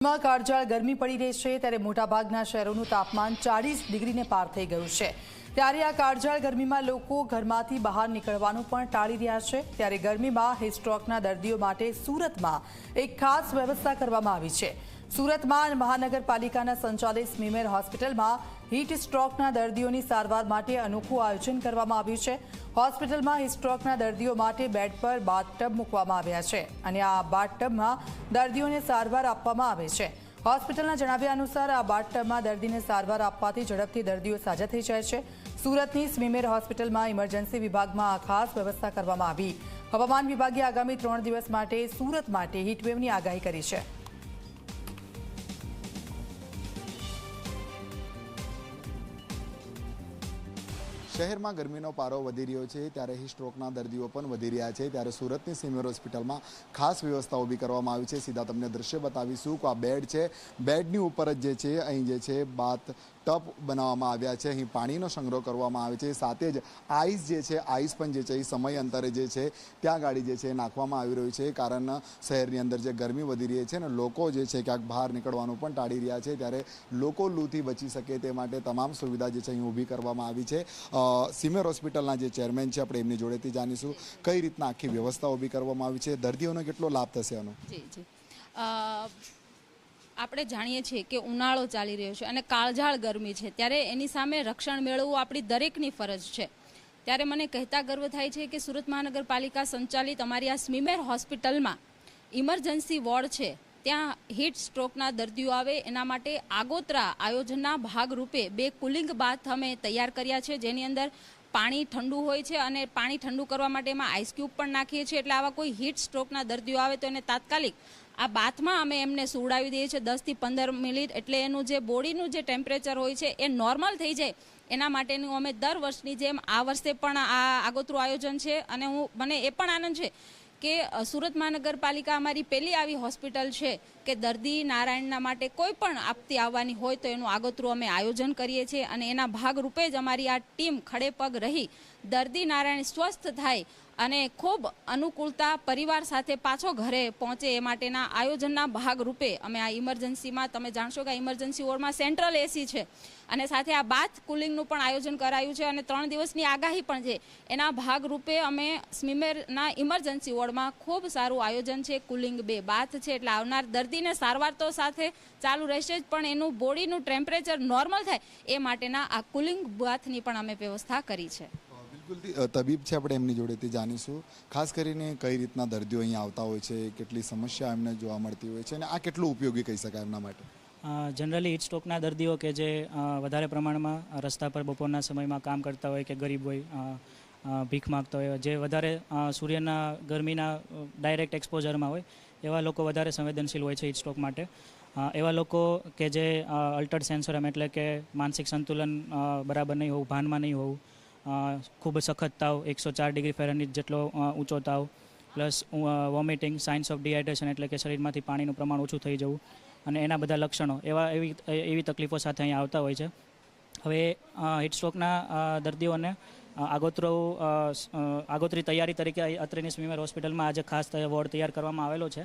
માં કાળજાળ ગરમી પડી રહી છે ત્યારે મોટાભાગના શહેરોનું તાપમાન ચાળીસ ડિગ્રીને પાર થઈ ગયું છે. ત્યારે આ કાળજાળ ગરમીમાં લોકો ઘરમાંથી બહાર નીકળવાનું પણ ટાળી રહ્યા છે. ત્યારે ગરમીમાં હિસ્ટ્રોકના દર્દીઓ માટે સુરતમાં એક ખાસ વ્યવસ્થા કરવામાં આવી છે. સુરતમાં મહાનગરપાલિકાના સંચાલિત સ્મીમેર હોસ્પિટલમાં હીટ સ્ટ્રોકના દર્દીઓની સારવાર માટે અનોખું આયોજન કરવામાં આવ્યું છે. હોસ્પિટલમાં હીટ સ્ટ્રોકના દર્દીઓ માટે બેડ પર બાથટબ મૂકવામાં આવ્યા છે અને આ બાથટબમાં દર્દીઓને સારવાર આપવામાં આવે છે. હોસ્પિટલના જણાવ્યા અનુસાર આ બાથટબમાં દર્દીને સારવાર આપવાથી ઝડપથી દર્દીઓ સાજા થઈ જાય છે. સુરતની સ્મીમેર હોસ્પિટલમાં ઇમરજન્સી વિભાગમાં આ ખાસ વ્યવસ્થા કરવામાં આવી. હવામાન વિભાગે આગામી ત્રણ દિવસ માટે સુરત માટે હીટવેવની આગાહી કરી છે. શહેરમાં ગરમીનો પારો વધી રહ્યો છે, ત્યારે અહીં સ્ટ્રોકના દર્દીઓ પણ વધી રહ્યા છે, ત્યારે સુરતની સિમિયર હોસ્પિટલમાં ખાસ વ્યવસ્થા ઊભી કરવામાં આવી છે. સીધા તમને દ્રશ્ય બતાવીશું કે આ બેડ છે. બેડની ઉપર જ જે છે, અહીં જે છે, બાથ ટપ બનાવવામાં આવ્યા છે. અહીં પાણીનો સંગ્રહ કરવામાં આવે છે. સાથે જ આઈસ જે છે, આઈસ પણ જે છે, એ સમય અંતરે જે છે, ત્યાં ગાડી જે છે નાખવામાં આવી રહ્યું છે, કારણ શહેરની અંદર જે ગરમી વધી રહી છે ને લોકો જે છે ક્યાંક બહાર નીકળવાનું પણ ટાળી રહ્યા છે, ત્યારે લોકો લૂથી બચી શકે તે માટે તમામ સુવિધા જે છે, અહીં ઊભી કરવામાં આવી છે. સિમેર હોસ્પિટલના જે ચેરમેન છે, આપણે એમની જોડેથી જાણીશું કઈ રીતના આખી વ્યવસ્થા ઊભી કરવામાં આવી છે, દર્દીઓનો કેટલો લાભ થશે આનો? આપણે જાણીએ છીએ કે ઉનાળો ચાલી રહ્યો છે અને કાળઝાળ ગરમી છે. ત્યારે એની સામે રક્ષણ મેળવવું આપણી દરેકની ફરજ છે. ત્યારે મને કહેતા ગર્વ થાય છે કે સુરત મહાનગરપાલિકા સંચાલિત અમારી આ સ્મીમેર હોસ્પિટલમાં ઇમરજન્સી વોર્ડ છે. ત્યાં હીટ સ્ટ્રોકના દર્દીઓ આવે, એના માટે આગોતરા આયોજનના ભાગરૂપે બે કુલિંગ બાથ અમે તૈયાર કર્યા છે, જેની અંદર પાણી ઠંડુ હોય છે અને પાણી ઠંડુ કરવા માટે એમાં આઈસ ક્યુબ પણ નાખીએ છીએ. એટલે આવા કોઈ હીટ સ્ટ્રોકના દર્દીઓ આવે તો એને તાત્કાલિક આ બાથમાં અમે એમને સુવડાવી દઈએ છીએ દસથી પંદર મિનિટ. એટલે એનું જે બોડીનું જે ટેમ્પરેચર હોય છે એ નોર્મલ થઈ જાય. એના માટેનું અમે દર વર્ષની જેમ આ વર્ષે પણ આ આગોતરું આયોજન છે અને હું, મને એ પણ આનંદ છે કે સુરત મહાનગરપાલિકા અમારી પહેલી આવી હોસ્પિટલ છે કે દર્દી નારાયણના માટે કોઈ પણ આપતી આવવાની હોય તો એનું આગોતરું અમે આયોજન કરીએ છીએ અને એના ભાગરૂપે જ અમારી આ ટીમ ખડેપગ રહી દર્દી નારાયણ સ્વસ્થ થાય અને ખૂબ અનુકૂળતા પરિવાર સાથે પાછો ઘરે પહોંચે એ માટેના આયોજનના ભાગરૂપે અમે આ ઇમરજન્સીમાં, તમે જાણશો કે આ ઇમરજન્સી વોર્ડમાં સેન્ટ્રલ એસી છે અને સાથે આ બાથ કુલિંગનું પણ આયોજન કરાયું છે અને ત્રણ દિવસની આગાહી પણ છે. એના ભાગરૂપે અમે સ્મીમેરના ઇમરજન્સી વોર્ડમાં ખૂબ સારું આયોજન છે. કુલિંગ બે બાથ છે એટલે આવનાર દર્દીને સારવાર તો સાથે ચાલુ રહેશે જ, પણ એનું બોડીનું ટેમ્પરેચર નોર્મલ થાય એ માટેના આ કુલિંગ બાથની પણ અમે વ્યવસ્થા કરી છે. બિલકુલ. તબીબ છે આપણે એમની જોડેથી જાણીશું. ખાસ કરીને કઈ રીતના દર્દીઓ અહીંયા આવતા હોય છે, કેટલી સમસ્યા એમને જોવા મળતી હોય છે, અને આ કેટલું ઉપયોગી કહી શકાય એમના માટે? જનરલી હીટ સ્ટ્રોકના દર્દીઓ કે જે વધારે પ્રમાણમાં રસ્તા પર બપોરના સમયમાં કામ કરતા હોય કે ગરીબ હોય ભીખ માગતા હોય, જે વધારે સૂર્યના ગરમીના ડાયરેક્ટ એક્સપોઝરમાં હોય, એવા લોકો વધારે સંવેદનશીલ હોય છે હીટ સ્ટ્રોક માટે. એવા લોકો કે જે અલ્ટર્ડ સેન્સરમ એટલે કે માનસિક સંતુલન બરાબર નહીં હોવું, ભાનમાં નહીં હોવું ખૂબ સખત તાવ, એકસો ચાર ડિગ્રી ફેરનહીટ જેટલો ઊંચો તાવ, plus vomiting signs of dehydration એટલે કે શરીરમાંથી પાણીનું પ્રમાણ ઓછું થઈ જવું અને એના બધા લક્ષણો, એવા, એવી એવી તકલીફો સાથે અહીંયા આવતા હોય છે. હવે હિટસ્ટ્રોકના દર્દીઓને આગોતરો આગોતરી તૈયારી તરીકે અત્રેની સ્મીમેર હોસ્પિટલમાં આજે ખાસ વોર્ડ તૈયાર કરવામાં આવેલો છે.